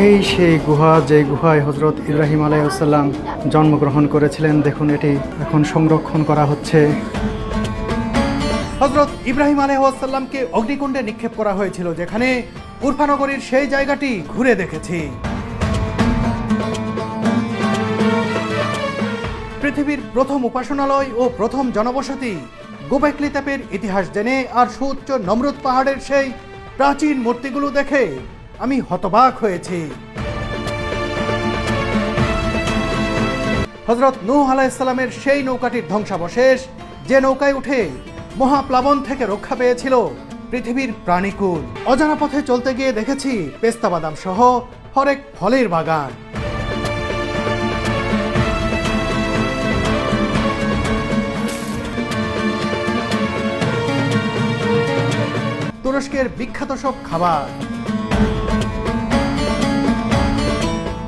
এই সেই গুহা যে গুহায় হজরত ইব্রাহিম আলাইসাল্লাম জন্মগ্রহণ করেছিলেন, দেখুন এটি এখন সংরক্ষণ করা হচ্ছে। হজরত ইব্রাহিম আলহাসাল্লামকে অগ্নিকুণ্ডে নিক্ষেপ করা হয়েছিল, যেখানে উরফানগরীর সেই জায়গাটি ঘুরে দেখেছি। পৃথিবীর প্রথম উপাসনালয় ও প্রথম জনবসতি গোবেকলি ইতিহাস জেনে আর সুউচ্চ নমরুদ পাহাড়ের সেই প্রাচীন মূর্তিগুলো দেখে আমি হতবাক হয়েছি। হজরত নূহ আলাইসাল্লামের সেই নৌকাটির ধ্বংসাবশেষ, যে নৌকায় উঠে মহাপ্লাবন থেকে রক্ষা পেয়েছিল পৃথিবীর প্রাণীকুল। অজানা পথে চলতে গিয়ে দেখেছি পেস্তা বাদাম সহ হরেক ফলের বাগান। তুরস্কের বিখ্যাত সব খাবার